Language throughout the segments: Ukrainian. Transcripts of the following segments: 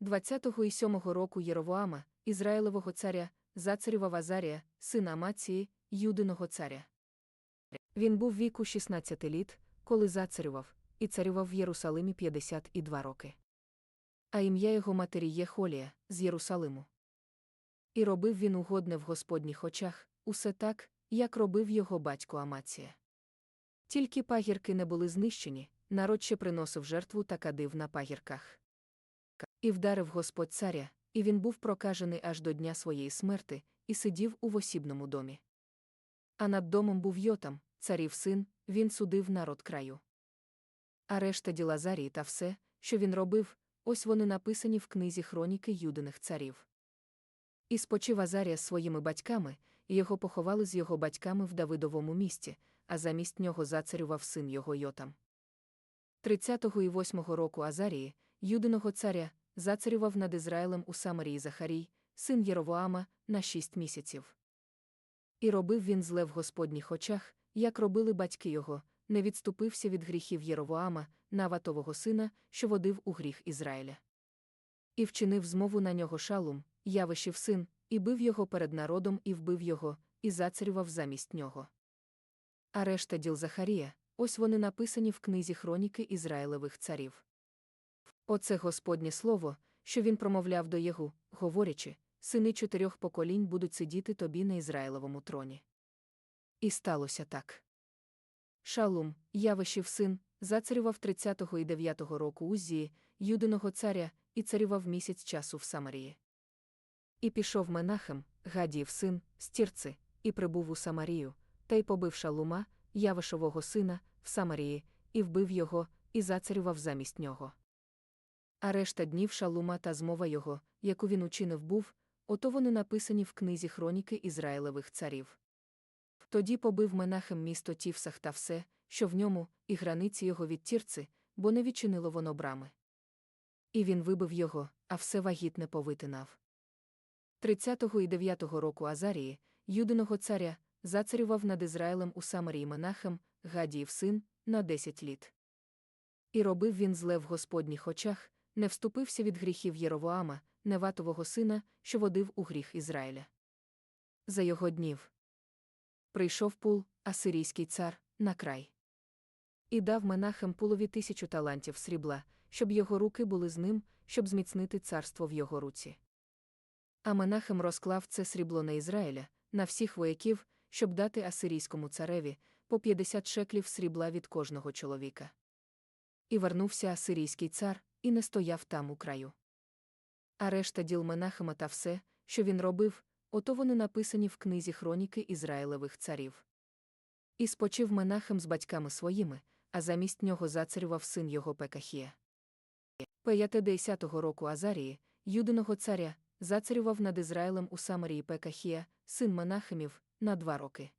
20-го і 7-го року Єровоама, Ізраїлевого царя, зацарював Азарія, сина Амації, Юдиного царя. Він був віку 16 літ, коли зацарював, і царював в Єрусалимі 52 роки. А ім'я його матері є Холія, з Єрусалиму. І робив він угодне в Господніх очах, усе так, як робив його батько Амація. Тільки пагірки не були знищені, народ ще приносив жертву та кадив на пагірках. І вдарив Господь царя, і він був прокажений аж до дня своєї смерти, і сидів у восібному домі. А над домом був Йотам, царів син, він судив народ краю. А решта діла Зарії та все, що він робив, ось вони написані в книзі хроніки юдиних царів. І спочив Азарія з своїми батьками, і його поховали з його батьками в Давидовому місті, а замість нього зацарював син його Йотам. 30-го і 8-го року Азарії, юдиного царя, зацарював над Ізраїлем у Самарії Захарій, син Єровоама, на шість місяців. І робив він зле в Господніх очах, як робили батьки його, не відступився від гріхів Єровоама, Наватового сина, що водив у гріх Ізраїля. І вчинив змову на нього шалум, Явишів син, і бив його перед народом, і вбив його, і зацарював замість нього. А решта діл Захарія, ось вони написані в книзі хроніки Ізраїлевих царів. Оце Господнє слово, що він промовляв до Єгу, говорячи, сини чотирьох поколінь будуть сидіти тобі на Ізраїлевому троні. І сталося так. Шалум, Явишів син, зацарював 30-го і 9-го року Узії, юдиного царя, і царював місяць часу в Самарії. І пішов Менахем, Гадіїв син, з Тірци, і прибув у Самарію, та й побив Шалума, Явишового сина, в Самарії, і вбив його, і зацарював замість нього. А решта днів Шалума та змова його, яку він учинив був, ото вони написані в книзі хроніки Ізраїлевих царів. Тоді побив Менахем місто Тівсах та все, що в ньому, і границі його від Тірци, бо не відчинило воно брами. І він вибив його, а все вагітне повитинав. 30-го і 9-го року Азарії, юдиного царя, зацарював над Ізраїлем у Самарії Менахем, Гадіїв син, на 10 літ. І робив він зле в Господніх очах, не вступився від гріхів Єровоама, Неватового сина, що водив у гріх Ізраїля. За його днів прийшов пул, асирійський цар, на край. І дав Менахем пулові тисячу талантів срібла, щоб його руки були з ним, щоб зміцнити царство в його руці. А Менахем розклав це срібло на Ізраїля, на всіх вояків, щоб дати асирійському цареві по 50 шеклів срібла від кожного чоловіка. І вернувся асирійський цар, і не стояв там у краю. А решта діл Менахема та все, що він робив, ото вони написані в книзі хроніки Ізраїлевих царів. І спочив Менахем з батьками своїми, а замість нього зацарював син його Пекахія. П'яте десятого року Азарії, юдиного царя, зацарював над Ізраїлем у Самарії Пекахія, син Менахемів, на два роки.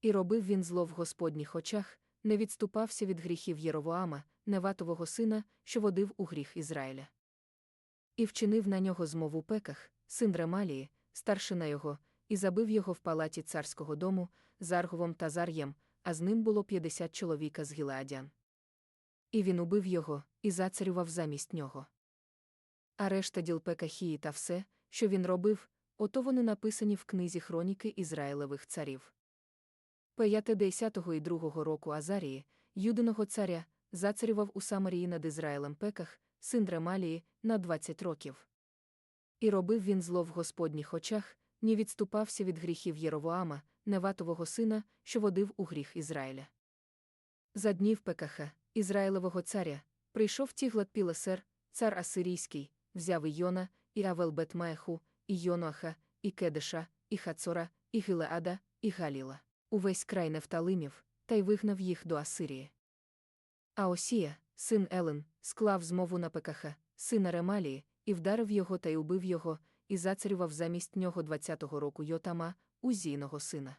І робив він зло в Господніх очах, не відступався від гріхів Єровоама, Неватового сина, що водив у гріх Ізраїля. І вчинив на нього змову Пеках, син Ремалії, старшина його, і забив його в палаті царського дому, Зарговом та Зар'єм, а з ним було 50 чоловіка з Гілеадян. І він убив його, і зацарював замість нього. А решта діл Пекахії та все, що він робив, ото вони написані в книзі хроніки Ізраїлевих царів. П'яте десятого і другого року Азарії, юдиного царя, зацарював у Самарії над Ізраїлем Пеках, син Ремалії, на 20 років. І робив він зло в Господніх очах, ні відступався від гріхів Єровоама, Неватового сина, що водив у гріх Ізраїля. За днів Пекаха, Ізраїлевого царя, прийшов Тіглат Пілесер, цар Асирійський, взяв Іона, і Авелбетмаеху, і Йоноаха, і Кедеша, і Хацора, і Гилеада, і Галіла, увесь край Нефталимів, та й вигнав їх до Асирії. А Осія, син Елен, склав змову на Пекаха, сина Ремалії, і вдарив його та й убив його, і зацарював замість нього 20-го року Йотама, Узійного сина.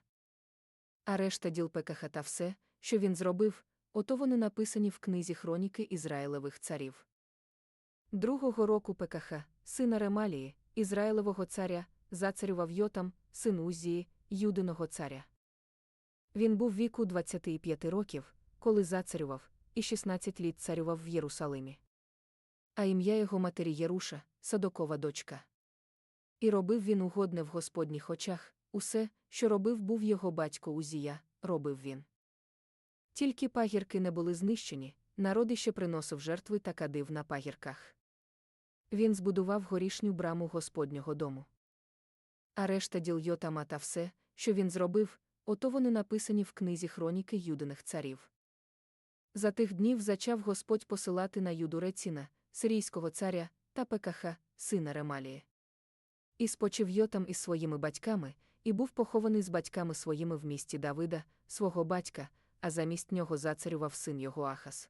А решта діл Пекаха та все, що він зробив, ото вони написані в книзі хроніки Ізраїлевих царів. Другого року Пекаха, сина Ремалії, Ізраїлевого царя, зацарював Йотам, син Узії, Юдиного царя. Він був віку 25 років, коли зацарював, і 16 літ царював в Єрусалимі. а ім'я його матері Єруша, садокова дочка. І робив він угодне в Господніх очах, усе, що робив був його батько Узія, робив він. Тільки пагірки не були знищені, народ іще приносив жертви та кадив на пагірках. Він збудував горішню браму Господнього дому. А решта діл Йотама та все, що він зробив, ото вони написані в книзі хроніки юдиних царів. За тих днів зачав Господь посилати на юду Реціна, сирійського царя, та Пекаха, сина Ремалії. І спочив Йотам із своїми батьками, і був похований з батьками своїми в місті Давида, свого батька, а замість нього зацарював син його Ахас.